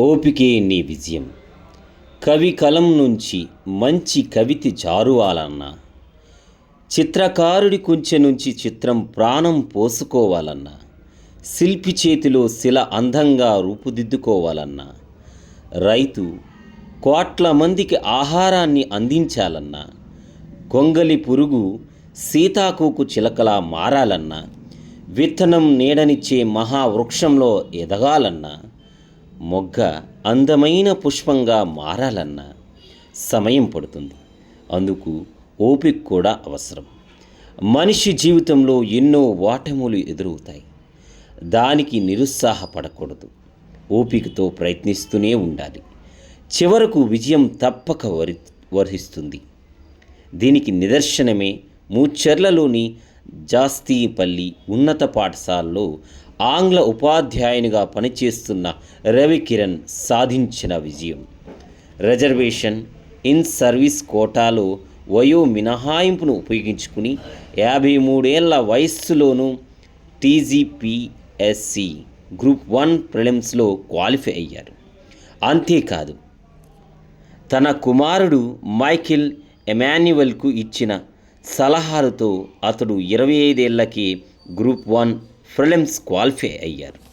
ఓపికే నీ విజయం. కవి కలం నుంచి మంచి కవితి జారువాలన్నా. చిత్రకారుడి కుంచె నుంచి చిత్రం ప్రాణం పోసుకోవాలన్నా. శిల్పి చేతిలో శిల అందంగా రూపుదిద్దుకోవాలన్నా. రైతు కోట్ల మందికి ఆహారాన్ని అందించాలన్నా. గొంగలి పురుగు సీతాకోకు చిలకలా మారాలన్నా. విత్తనం నీడనిచ్చే మహావృక్షంలో ఎదగాలన్నా. మొగ్గ అందమైన పుష్పంగా మారాలన్నా సమయం పడుతుంది. అందుకు ఓపిక కూడా అవసరం. మనిషి జీవితంలో ఎన్నో ఓటములు ఎదురవుతాయి. దానికి నిరుత్సాహపడకూడదు. ఓపికతో ప్రయత్నిస్తూనే ఉండాలి. చివరకు విజయం తప్పక వరి వరిస్తుంది. దీనికి నిదర్శనమే మూచర్లలోని జాస్తీపల్లి ఉన్నత పాఠశాలలో ఆంగ్ల ఉపాధ్యాయునిగా పనిచేస్తున్న రవికిరణ్ సాధించిన విజయం. రిజర్వేషన్ ఇన్ సర్వీస్ కోటాలో వయో మినహాయింపును ఉపయోగించుకుని యాభై మూడేళ్ళ వయస్సులోనూ టీజీపీఎస్సి గ్రూప్ వన్ ప్రిలిమ్స్లో క్వాలిఫై అయ్యారు. అంతేకాదు తన కుమారుడు మైకిల్ ఎమాన్యువల్కు ఇచ్చిన సలహాలతో అతడు ఇరవై ఐదేళ్ళకి గ్రూప్ వన్ ప్రిలిమ్స్ క్వాలిఫై అయ్యారు.